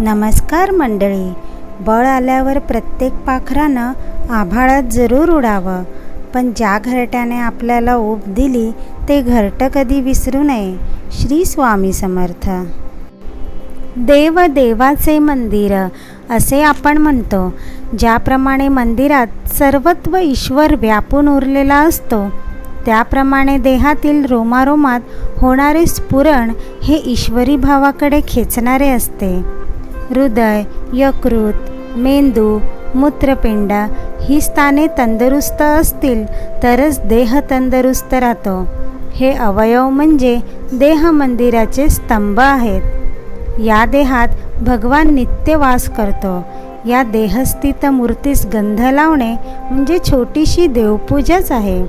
नमस्कार मंडळी. बळ आल्यावर प्रत्येक पाखरानं आभाळात जरूर उडावं. पण ज्या घरट्याने आपल्याला ऊब दिली ते घरटं कधी विसरू नये. श्री स्वामी समर्थ. देव देवाचे मंदिर असे आपण म्हणतो. ज्याप्रमाणे मंदिरात सर्वत्व ईश्वर व्यापून उरलेला असतो त्याप्रमाणे देहातील रोमारोमात होणारे स्फुरण हे ईश्वरी भावाकडे खेचणारे असते. हृदय यकृत मेंदू मूत्रपिंड ही स्थाने तंदुरुस्त असतील तरच देह तंदुरुस्त राहतो. हे अवयव म्हणजे देह मंदिराचे स्तंभ आहेत. या देहात भगवान नित्य वास करतो. या देहस्थित मूर्तीस गंध लावणे म्हणजे छोटीशी देवपूजाच आहे.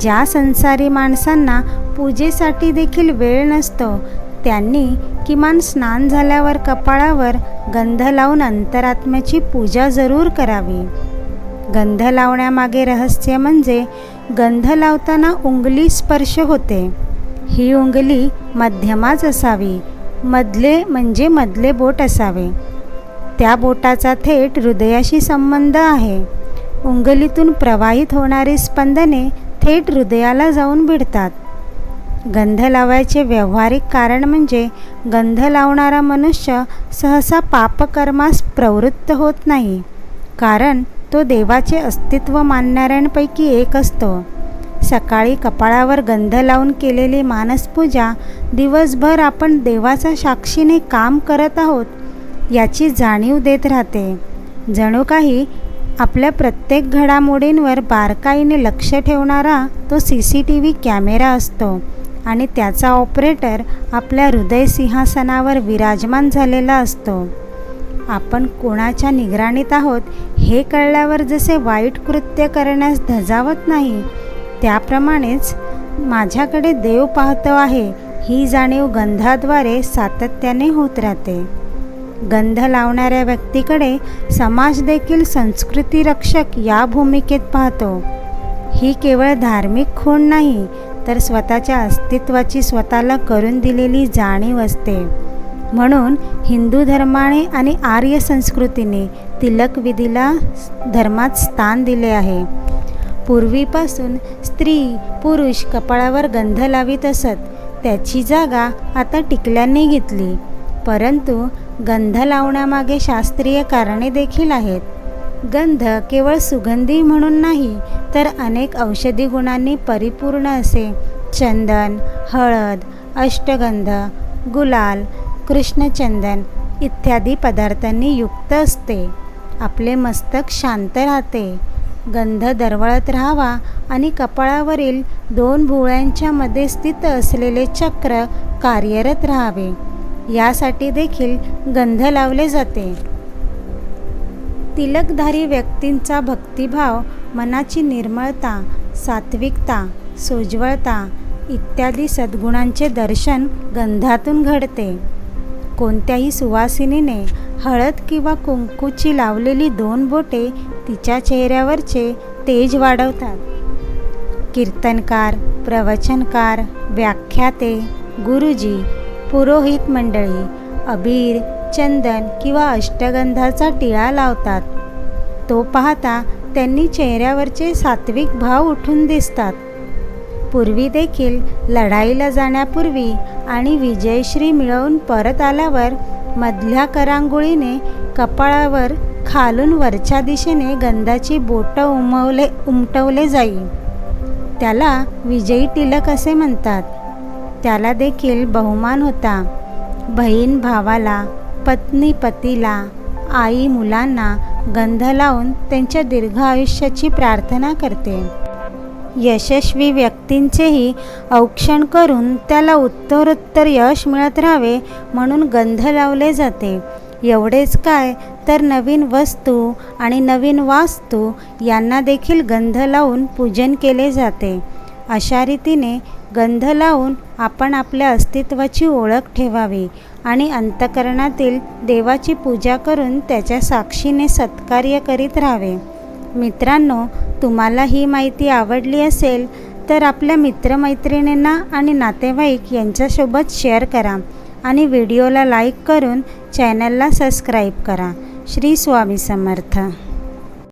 ज्या संसारी माणसांना पूजेसाठी देखील वेळ नसतो त्यांनी किमान स्नान झाल्यावर कपाळावर गंध लावून अंतरात्म्याची पूजा जरूर करावी. गंध लावण्यामागे रहस्य म्हणजे गंध लावताना उंगली स्पर्श होते. ही उंगली मध्यमाच असावी. मधले म्हणजे मधले बोट असावे. त्या बोटाचा थेट हृदयाशी संबंध आहे. उंगलीतून प्रवाहित होणारी स्पंदने थेट हृदयाला जाऊन भिडतात. गंध लावायचे व्यावहारिक कारण म्हणजे गंध लावणारा मनुष्य सहसा पापकर्मास प्रवृत्त होत नाही कारण तो देवाचे अस्तित्व मानणाऱ्यांपैकी एक असतो. सकाळी कपाळावर गंध लावून केलेली मानसपूजा दिवसभर आपण देवाच्या साक्षीने काम करत आहोत याची जाणीव देत राहते. जणू काही आपल्या प्रत्येक घडामोडींवर बारकाईने लक्ष ठेवणारा तो C C T V camera असतो. आणि त्याचा ऑपरेटर आपल्या हृदय सिंहासनावर विराजमान झालेला असतो. आपण कोणाच्या निगराणीत आहोत हे कळल्यावर जसे वाईट कृत्य करण्यास धजावत नाही त्याप्रमाणेच माझ्याकडे देव पाहतो आहे ही जाणीव गंधाद्वारे सातत्याने होत राहते. गंध लावणाऱ्या व्यक्तीकडे समाज देखील संस्कृती रक्षक या भूमिकेत पाहतो. ही केवळ धार्मिक खूण नाही तर स्वतःच्या अस्तित्वाची स्वतःला करून दिलेली जाणीव असते. म्हणून हिंदू धर्माने आणि आर्य संस्कृतीने तिलकविधीला धर्मात स्थान दिले आहे. पूर्वीपासून स्त्री पुरुष कपाळावर गंध लावित असत त्याची जागा आता टिकल्यांनी घेतली. परंतु गंध लावण्यामागे शास्त्रीय कारणे देखील आहेत. गंध केवळ सुगंधी म्हणून नाही तर अनेक औषधी गुणांनी परिपूर्ण असे. चंदन हळद अष्टगंध गुलाल कृष्णचंदन इत्यादी पदार्थांनी युक्त असते. आपले मस्तक शांत राहते. गंध दरवळत राहावा आणि कपाळावरील दोन भुवळ्यांच्या मध्ये स्थित असलेले चक्र कार्यरत राहावे. यासाठी देखील गंध लावले जाते. तिलकधारी व्यक्तींचा भक्तिभाव मनाची निर्मळता सात्विकता सोज्वळता इत्यादी सद्गुणांचे दर्शन गंधातून घडते. कोणत्याही सुवासिनीने हळद किंवा कुंकूची लावलेली दोन बोटे तिच्या चेहऱ्यावरचे तेज वाढवतात. कीर्तनकार प्रवचनकार व्याख्याते गुरुजी पुरोहित मंडळी अबीर चंदन किंवा अष्टगंधाचा टिळा लावतात. तो पाहता त्यांनी चेहऱ्यावरचे सात्विक भाव उठून दिसतात. पूर्वी देखील लढाईला जाण्यापूर्वी आणि विजयश्री मिळवून परत आल्यावर मधल्या करांगोळीने कपाळावर खालून वरच्या दिशेने गंधाची बोटं उमवले उमटवले जाई. त्याला विजयी टिलक असे म्हणतात. त्याला देखील बहुमान होता. बहीण भावाला पत्नी पतीला आई मुलांना गंध लावून त्यांच्या दीर्घ आयुष्याची प्रार्थना करते. यशस्वी व्यक्तींचेही औक्षण करून त्याला उत्तरोत्तर यश मिळत राहावे म्हणून गंध लावले जाते. एवढेच काय तर नवीन वस्तू आणि नवीन वास्तू यांना देखील गंध लावून पूजन केले जाते. अशा रीतीने गंध लावून आपण आपल्या अस्तित्वाची ओळख ठेवावी आणि अंतकरणातील देवाची पूजा करून त्याच्या साक्षीने सत्कार्य करीत राहावे. मित्रांनो तुम्हाला ही माहिती आवडली असेल तर आपल्या मित्रमैत्रिणींना आणि नातेवाईक यांच्यासोबत शेअर करा आणि व्हिडिओला लाईक करून चॅनलला सबस्क्राईब करा. श्री स्वामी समर्थ.